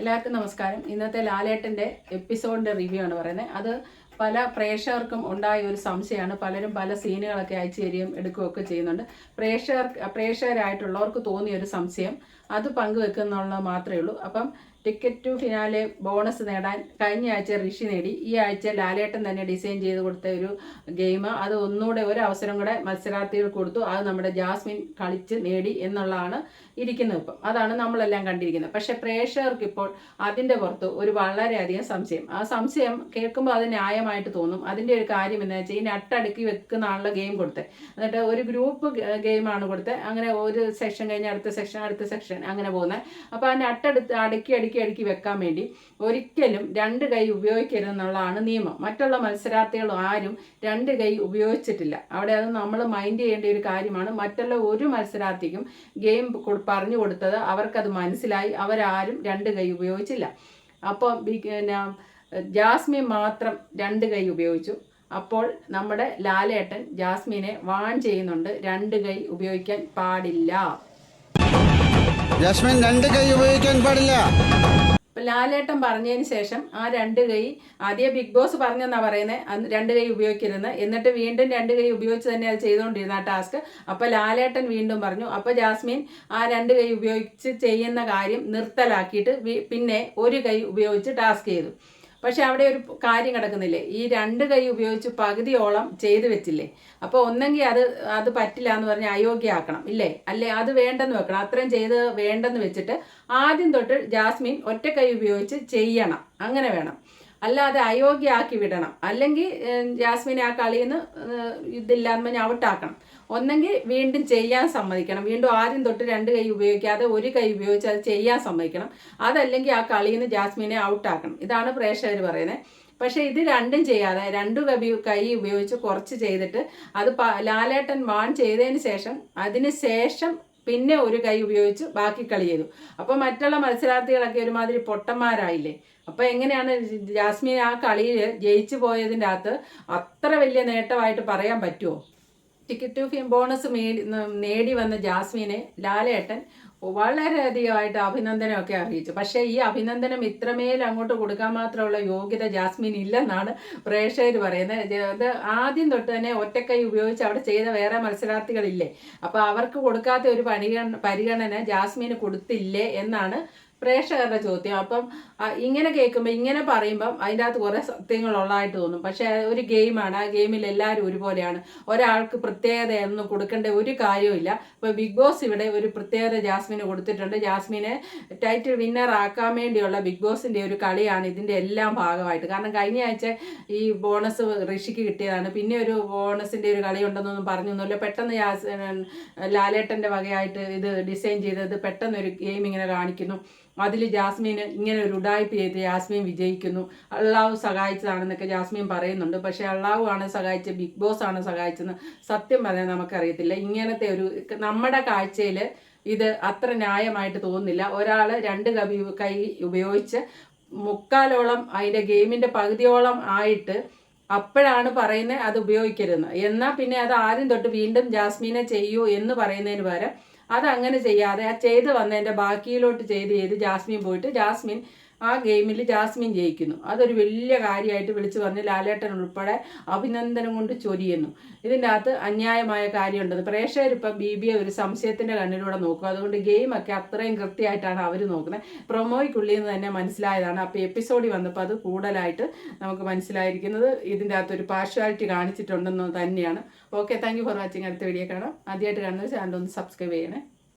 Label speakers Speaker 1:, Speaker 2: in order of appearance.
Speaker 1: എല്ലാവർക്കും നമസ്കാരം. ഇന്നത്തെ ലാലേട്ടന്റെ എപ്പിസോഡിന്റെ റിവ്യൂ ആണ് പറയുന്നത്. അത് പല പ്രേക്ഷകർക്കും ഉണ്ടായ ഒരു സംശയമാണ്. പലരും പല സീനുകളൊക്കെ അയച്ചു തരികയും എടുക്കുകയൊക്കെ ചെയ്യുന്നുണ്ട്. പ്രേക്ഷകർ പ്രേക്ഷകരായിട്ടുള്ളവർക്ക് തോന്നിയ ഒരു സംശയം. അത് പങ്കുവെക്കുന്നുള്ള മാത്രമേ ഉള്ളൂ. അപ്പം ടിക്കറ്റ് ടു ഫിനാലെ ബോണസ് നേടാൻ കഴിഞ്ഞ ആഴ്ച ഋഷി നേടി. ഈ ആഴ്ച ലാലേട്ടൻ തന്നെ ഡിസൈൻ ചെയ്ത് കൊടുത്ത ഒരു ഗെയിം. അത് ഒന്നുകൂടെ ഒരു അവസരം കൂടെ മത്സരാർത്ഥികൾ കൊടുത്തു. അത് നമ്മുടെ ജാസ്മിൻ കളിച്ച് നേടി എന്നുള്ളതാണ് ഇരിക്കുന്നത് ഇപ്പം. അതാണ് നമ്മളെല്ലാം കണ്ടിരിക്കുന്നത്. പക്ഷേ പ്രേക്ഷകർക്ക് ഇപ്പോൾ അതിന്റെ പുറത്ത് ഒരു വളരെയധികം സംശയം. ആ സംശയം കേൾക്കുമ്പോൾ അത് ന്യായമായിട്ട് തോന്നും. അതിന്റെ ഒരു കാര്യം എന്താ വെച്ചാൽ ഈ നട്ടടുക്കി ആളുടെ ഗെയിം കൊടുത്തത്. എന്നിട്ട് ഒരു ഗ്രൂപ്പ് ഗെയിമാണ് കൊടുത്തത്. അങ്ങനെ ഒരു സെക്ഷൻ കഴിഞ്ഞ് അടുത്ത സെക്ഷൻ അടുത്ത സെക്ഷൻ അങ്ങനെ പോകുന്നത്. അപ്പോൾ ആ നട്ടടുത്ത് അടുക്കി അടുക്കി അടുക്കി വെക്കാൻ വേണ്ടി ഒരിക്കലും രണ്ട് കൈ ഉപയോഗിക്കരുതെന്നുള്ളതാണ് നിയമം. മറ്റുള്ള മത്സരാർത്ഥികൾ ആരും രണ്ട് കൈ ഉപയോഗിച്ചിട്ടില്ല. അവിടെ അത് നമ്മൾ മൈൻഡ് ചെയ്യേണ്ട ഒരു കാര്യമാണ്. മറ്റുള്ള ഒരു മത്സരാർത്ഥിക്കും ഗെയിം പറഞ്ഞു കൊടുത്തത് അവർക്കത് മനസ്സിലായി. അവരാരും രണ്ട് കൈ ഉപയോഗിച്ചില്ല. അപ്പോൾ പിന്നെ ജാസ്മിൻ മാത്രം രണ്ട് കൈ ഉപയോഗിച്ചു. അപ്പോൾ നമ്മുടെ ലാലേട്ടൻ ജാസ്മിനെ വാൺ ചെയ്യുന്നുണ്ട്. രണ്ട് കൈ ഉപയോഗിക്കാൻ പാടില്ല.
Speaker 2: ജാസ്മിൻ രണ്ട് കൈ ഉപയോഗിക്കാൻ പാടില്ല.
Speaker 1: ലാലേട്ടൻ പറഞ്ഞതിന് ശേഷം ആ രണ്ട് കൈ ആദ്യം ബിഗ് ബോസ് പറഞ്ഞെന്നാ പറയുന്നത് രണ്ട് കൈ ഉപയോഗിക്കരുത്. എന്നിട്ട് വീണ്ടും രണ്ട് കൈ ഉപയോഗിച്ച് തന്നെ അത് ചെയ്തുകൊണ്ടിരുന്ന ആ ടാസ്ക്. അപ്പോൾ ലാലേട്ടൻ വീണ്ടും പറഞ്ഞു അപ്പോൾ ജാസ്മിൻ ആ രണ്ട് കൈ ഉപയോഗിച്ച് ചെയ്യുന്ന കാര്യം നിർത്തലാക്കിയിട്ട് പിന്നെ ഒരു കൈ ഉപയോഗിച്ച് ടാസ്ക് ചെയ്തു. പക്ഷെ അവിടെ ഒരു കാര്യം കിടക്കുന്നില്ലേ? ഈ രണ്ട് കൈ ഉപയോഗിച്ച് പകുതിയോളം ചെയ്തു വെച്ചില്ലേ? അപ്പോൾ ഒന്നെങ്കിൽ അത് അത് പറ്റില്ല എന്ന് പറഞ്ഞ് അയോഗ്യമാക്കണം ഇല്ലേ? അല്ലേ? അത് വേണ്ടെന്ന് വെക്കണം. അത്രയും ചെയ്ത് വേണ്ടെന്ന് വെച്ചിട്ട് ആദ്യം തൊട്ട് ജാസ്മിൻ ഒറ്റ കൈ ഉപയോഗിച്ച് ചെയ്യണം. അങ്ങനെ വേണം. അല്ലാതെ അയോഗ്യമാക്കി വിടണം. അല്ലെങ്കിൽ ജാസ്മിനെ ആ കളിയിൽ നിന്ന് ഇതില്ലാന്ന് പറഞ്ഞാൽ ഔട്ടാക്കണം. ഒന്നെങ്കിൽ വീണ്ടും ചെയ്യാൻ സമ്മതിക്കണം. വീണ്ടും ആദ്യം തൊട്ട് രണ്ട് കൈ ഉപയോഗിക്കാതെ ഒരു കൈ ഉപയോഗിച്ച് അത് ചെയ്യാൻ സമ്മതിക്കണം. അതല്ലെങ്കിൽ ആ കളിയിൽ നിന്ന് ജാസ്മിനെ ഔട്ടാക്കണം. ഇതാണ് പ്രേക്ഷകർ പറയുന്നത് പക്ഷേ ഇത് രണ്ടും ചെയ്യാതെ രണ്ടു കൈ കൈ ഉപയോഗിച്ച് കുറച്ച് ചെയ്തിട്ട് അത് ലാലേട്ടൻ വാൺ ചെയ്തതിന് ശേഷം അതിന് ശേഷം പിന്നെ ഒരു കൈ ഉപയോഗിച്ച് ബാക്കി കളി ചെയ്തു. അപ്പോൾ മറ്റുള്ള മത്സരാർത്ഥികളൊക്കെ ഒരുമാതിരി പൊട്ടന്മാരായില്ലേ? അപ്പോൾ എങ്ങനെയാണ് ജാസ്മിൻ ആ കളിയിൽ ജയിച്ചു പോയതിന്റെ അകത്ത് അത്ര വലിയ നേട്ടമായിട്ട് പറയാൻ പറ്റുമോ ടിക്കറ്റ് ഫിം ബോണസ് നേടി വന്ന ജാസ്മിനെ ലാലേട്ടൻ വളരെയധികമായിട്ട് അഭിനന്ദനമൊക്കെ അറിയിച്ചു. പക്ഷേ ഈ അഭിനന്ദനം ഇത്രമേൽ അങ്ങോട്ട് കൊടുക്കാൻ മാത്രമുള്ള യോഗ്യത ജാസ്മിൻ ഇല്ലെന്നാണ് പ്രേക്ഷകർ പറയുന്നത്. അത് ആദ്യം തൊട്ട് തന്നെ ഒറ്റക്കൈ ഉപയോഗിച്ച് അവിടെ ചെയ്ത വേറെ മത്സരാർത്ഥികളില്ലേ? അപ്പോൾ അവർക്ക് കൊടുക്കാത്ത ഒരു പരിഗണന പരിഗണന ജാസ്മിന് കൊടുത്തില്ലേ എന്നാണ് പ്രേക്ഷകരുടെ ചോദ്യം. അപ്പം ഇങ്ങനെ കേൾക്കുമ്പോൾ ഇങ്ങനെ പറയുമ്പം അതിന്റെ അകത്ത് കുറേ സത്യങ്ങളുള്ളതായിട്ട് തോന്നും. പക്ഷേ ഒരു ഗെയിമാണ്. ആ ഗെയിമിൽ എല്ലാവരും ഒരുപോലെയാണ്. ഒരാൾക്ക് പ്രത്യേകതയൊന്നും കൊടുക്കേണ്ട ഒരു കാര്യവുമില്ല. ഇപ്പോൾ ബിഗ് ബോസ് ഇവിടെ ഒരു പ്രത്യേകത ജാസ്മിന് കൊടുത്തിട്ടുണ്ട്. ജാസ്മിനെ ടൈറ്റിൽ വിന്നർ ആക്കാൻ വേണ്ടിയുള്ള ബിഗ് ബോസിന്റെ ഒരു കളിയാണ് ഇതിന്റെ എല്ലാം ഭാഗമായിട്ട്. കാരണം കഴിഞ്ഞ ആഴ്ച ഈ ബോണസ് ഋഷിക്ക് കിട്ടിയതാണ്. പിന്നെ ഒരു ബോണസിന്റെ ഒരു കളി ഉണ്ടെന്നൊന്നും പറഞ്ഞൊന്നുമില്ല. പെട്ടെന്ന് ജാസ് ലാലേട്ടന്റെ വകയായിട്ട് ഇത് ഡിസൈൻ ചെയ്തത് പെട്ടെന്നൊരു ഗെയിം ഇങ്ങനെ കാണിക്കുന്നു. അതിൽ ജാസ്മീന് ഇങ്ങനെ ഒരു ഉടായ്പ ചെയ്ത് ജാസ്മീൻ വിജയിക്കുന്നു. അള്ളാഹു സഹായിച്ചതാണെന്നൊക്കെ ജാസ്മീൻ പറയുന്നുണ്ട്. പക്ഷേ അള്ളാഹു ആണ് സഹായിച്ചത് ബിഗ് ബോസ് ആണ് സഹായിച്ചതെന്ന് സത്യം പറയാൻ നമുക്കറിയത്തില്ല. ഇങ്ങനത്തെ ഒരു നമ്മുടെ കാഴ്ചയിൽ ഇത് അത്ര ന്യായമായിട്ട് തോന്നുന്നില്ല. ഒരാൾ രണ്ട് കവി കൈ ഉപയോഗിച്ച് മുക്കാലോളം അതിന്റെ ഗെയിമിന്റെ പകുതിയോളം ആയിട്ട് അപ്പോഴാണ് പറയുന്നത് അത് ഉപയോഗിക്കരുതെന്ന്. എന്നാൽ പിന്നെ അത് ആദ്യം തൊട്ട് വീണ്ടും ജാസ്മീനെ ചെയ്യൂ എന്ന് പറയുന്നതിന് പകരം അത് അങ്ങനെ ചെയ്യാതെ ആ ചെയ്ത് വന്നതിന്റെ ബാക്കിയിലോട്ട് ചെയ്ത് ചെയ്ത് ജാസ്മിൻ പോയിട്ട് ജാസ്മിൻ ആ ഗെയിമിൽ ജാസ്മിൻ ജയിക്കുന്നു. അതൊരു വലിയ കാര്യമായിട്ട് വിളിച്ചു പറഞ്ഞ് ലാലേട്ടൻ ഉൾപ്പെടെ അഭിനന്ദനം കൊണ്ട് ചൊരിയുന്നു. ഇതിന്റെ അകത്ത് അന്യായമായ കാര്യമുണ്ടത്. പ്രേക്ഷകരിപ്പം ബി ബി ഒരു സംശയത്തിന്റെ കണ്ണിലൂടെ നോക്കും. അതുകൊണ്ട് ഗെയിമൊക്കെ അത്രയും കൃത്യമായിട്ടാണ് അവർ നോക്കുന്നത്. പ്രൊമോയ്ക്കുള്ളിൽ നിന്ന് തന്നെ മനസ്സിലായതാണ്. അപ്പോൾ എപ്പിസോഡിൽ വന്നപ്പോൾ അത് കൂടുതലായിട്ട് നമുക്ക് മനസ്സിലായിരിക്കുന്നത് ഇതിന്റെ അകത്ത് ഒരു പാർഷ്വാലിറ്റി കാണിച്ചിട്ടുണ്ടെന്ന് തന്നെയാണ്. Okay thank you for watching. അടുത്ത വീഡിയോ കാണാം. ആദ്യമായിട്ട് കാണുന്നത് ചാനൽ ഒന്ന് സബ്സ്ക്രൈബ് ചെയ്യണേ.